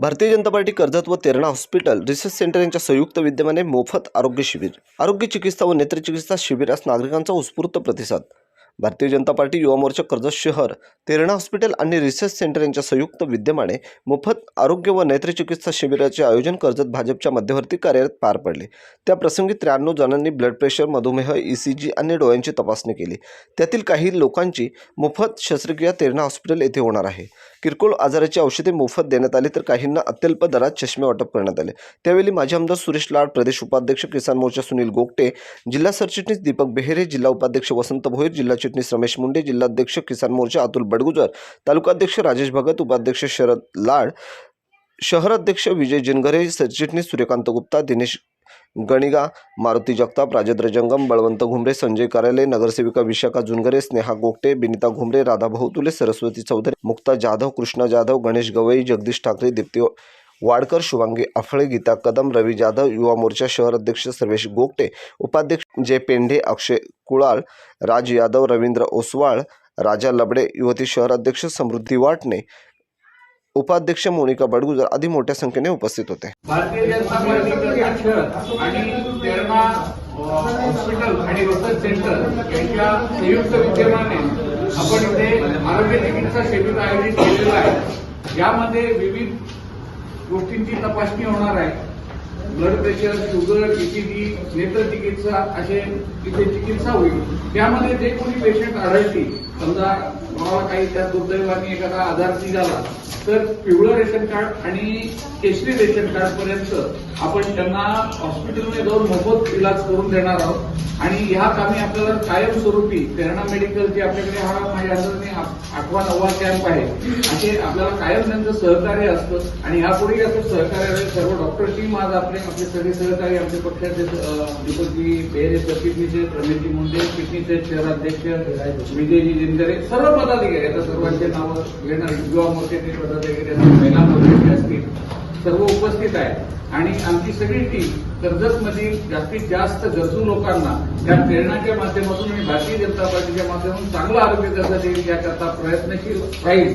Bharatiya Janata party Karjat व Terna hospital research centre यांच्या संयुक्त विद्यमाने मोफत आरोग्य शिबिर आरोग्य चिकित्सा व नेत्रचिकित्सा शिबिरास नागरिकांचा उत्स्फूर्त प्रतिसाद. भारतीय जनता पार्टी युवा मोर्चा कर्जत शहर तेरणा हॉस्पिटल आणि रिसर्च सेंटर यांच्या संयुक्त विद्यमाने मोफत आरोग्य व नेत्रचिकित्सा शिबिराचे आयोजन कर्जत भाजपच्या मध्यवर्ती कार्यालयात पार पडले. त्या प्रसंगी त्र्याण्णव जणांनी ब्लड प्रेशर मधुमेह ई सी जी आणि डोळ्यांची तपासणी केली. त्यातील काही लोकांची मोफत शस्त्रक्रिया तेरणा हॉस्पिटल येथे होणार आहे. किरकोळ आजाराची औषधे मोफत देण्यात आली तर काहींना अत्यल्प दरात चष्मे वाटप करण्यात आले. त्यावेळी माजी आमदार सुरेश लाड प्रदेश उपाध्यक्ष किसान मोर्चा सुनील गोगटे जिल्हा सरचिटणीस दीपक बेहेरे जिल्हा उपाध्यक्ष वसंत भोईर जिल्हा सरचिटणीस रमेश मुंडे जिल्हाध्यक्ष किसान मोर्चा अतुल बडगुजर तालुकाध्यक्ष राजेश भगत उपाध्यक्ष शरद लाड शहराध्यक्ष विजय जिनगरे सरचिटणीस सूर्यकांत गुप्ता दिनेश गणिगा मारुती जगताप राजेंद्र जंगम बळवंत घुमरे संजय कार्यालय नगरसेविका विशाखा जुनगरे स्नेहा गोगटे बिनिता घुमरे राधा भाऊतुले सरस्वती चौधरी मुक्ता जाधव कृष्णा जाधव गणेश गवई जगदीश ठाकरे दीप्ती वाडकर शुभांगी आफळे गीता कदम रवी जाधव युवा मोर्चा शहर अध्यक्ष सर्वेश गोगटे उपाध्यक्ष जय पेंढे अक्षय कुळाळ राज यादव रवींद्र ओसवाळ राजा लबडे युवती शहर अध्यक्ष समृद्धी वाटणे उपाध्यक्ष मोनिका बडगुजर आदी मोठ्या संख्येने उपस्थित होते. भारतीय जनता पार्टीचे कर्नाटक आणि तेरणा हॉस्पिटल आणि रिसर्च सेंटर यांच्या संयुक्त विद्यमाने आपण इथे आरोग्य चिकित्सा शिबिर आयोजित केलेलं आहे. यामध्ये विविध गोष्टींची तपासणी होणार आहे. ब्लड प्रेशर शुगर ईसीजी नेत्रचिकित्सा असे तिथे चिकित्सा होईल त्यामध्ये जे कोणी पेशंट आढळतील समजा कोणाला काही त्या दुर्दैवाने एखादा आधार निघाला तर पिवळं रेशन कार्ड आणि केशरी रेशन कार्ड पर्यंत आपण त्यांना हॉस्पिटलमध्ये जाऊन मोफत इलाज करून देणार आहोत. आणि ह्या कामी आपल्याला कायमस्वरूपी प्रेरणा मेडिकल जे आपल्याकडे हा माझ्या अंदाजाने आठवा नववा कॅम्प आहे असे आपल्याला कायम त्यांचं सहकार्य असतं. आणि यापुढेही असं सहकार्य सर्व डॉक्टर टीम आज आपले आपले सगळे सहकारी आमचे पक्षाचे दीपकजी बेहरे सरचिटणीचे रमेशजी मुंडे चिटणीचे शहराध्यक्ष विजयजी जिंदरे सर्व पदाधिकारी आता सर्वांचे नावं घेणार युवा मोर्चाचे पदाधिकारी असतील महिला मोर्चाचे असतील सर्व उपस्थित आहेत. आणि आमची सगळी टीम कर्जतमधील जास्तीत जास्त गरजू लोकांना या प्रेरणाच्या माध्यमातून आणि भारतीय जनता पार्टीच्या माध्यमातून चांगलं आरोग्य करता येईल याकरता प्रयत्नशील राहील.